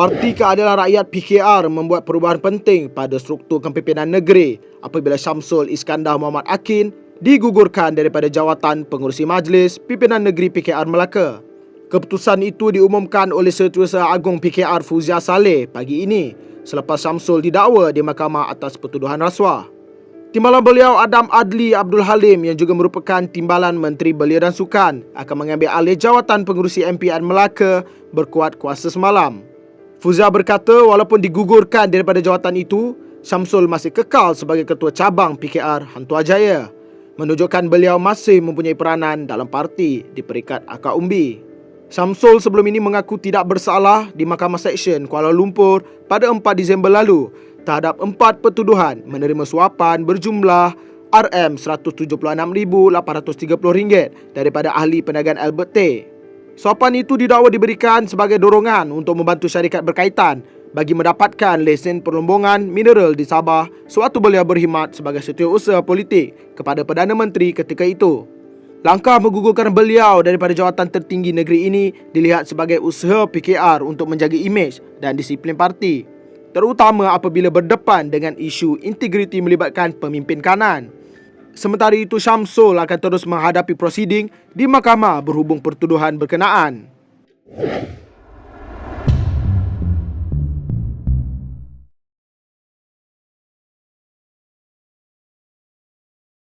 Parti Keadilan Rakyat PKR membuat perubahan penting pada struktur kepimpinan negeri apabila Syamsul Iskandar Muhammad Akin digugurkan daripada jawatan pengurusi majlis pimpinan negeri PKR Melaka. Keputusan itu diumumkan oleh Setiausaha Agung PKR Fuzia Saleh pagi ini selepas Syamsul didakwa di mahkamah atas pertuduhan rasuah. Timbalan beliau Adam Adli Abdul Halim yang juga merupakan Timbalan Menteri Belia dan Sukan akan mengambil alih jawatan pengurusi MPN Melaka berkuat kuasa semalam. Fuzia berkata walaupun digugurkan daripada jawatan itu, Syamsul masih kekal sebagai ketua cabang PKR Hantu Ajaya, menunjukkan beliau masih mempunyai peranan dalam parti di peringkat akar umbi. Syamsul sebelum ini mengaku tidak bersalah di Mahkamah Seksyen Kuala Lumpur pada 4 Disember lalu terhadap empat pertuduhan menerima suapan berjumlah RM176,830 daripada ahli perniagaan Albert Tay. Suapan itu didakwa diberikan sebagai dorongan untuk membantu syarikat berkaitan bagi mendapatkan lesen perlombongan mineral di Sabah sewaktu beliau berkhidmat sebagai setiausaha politik kepada Perdana Menteri ketika itu. Langkah menggugurkan beliau daripada jawatan tertinggi negeri ini dilihat sebagai usaha PKR untuk menjaga imej dan disiplin parti, terutama apabila berdepan dengan isu integriti melibatkan pemimpin kanan. Sementara itu Syamsul akan terus menghadapi prosiding di mahkamah berhubung pertuduhan berkenaan.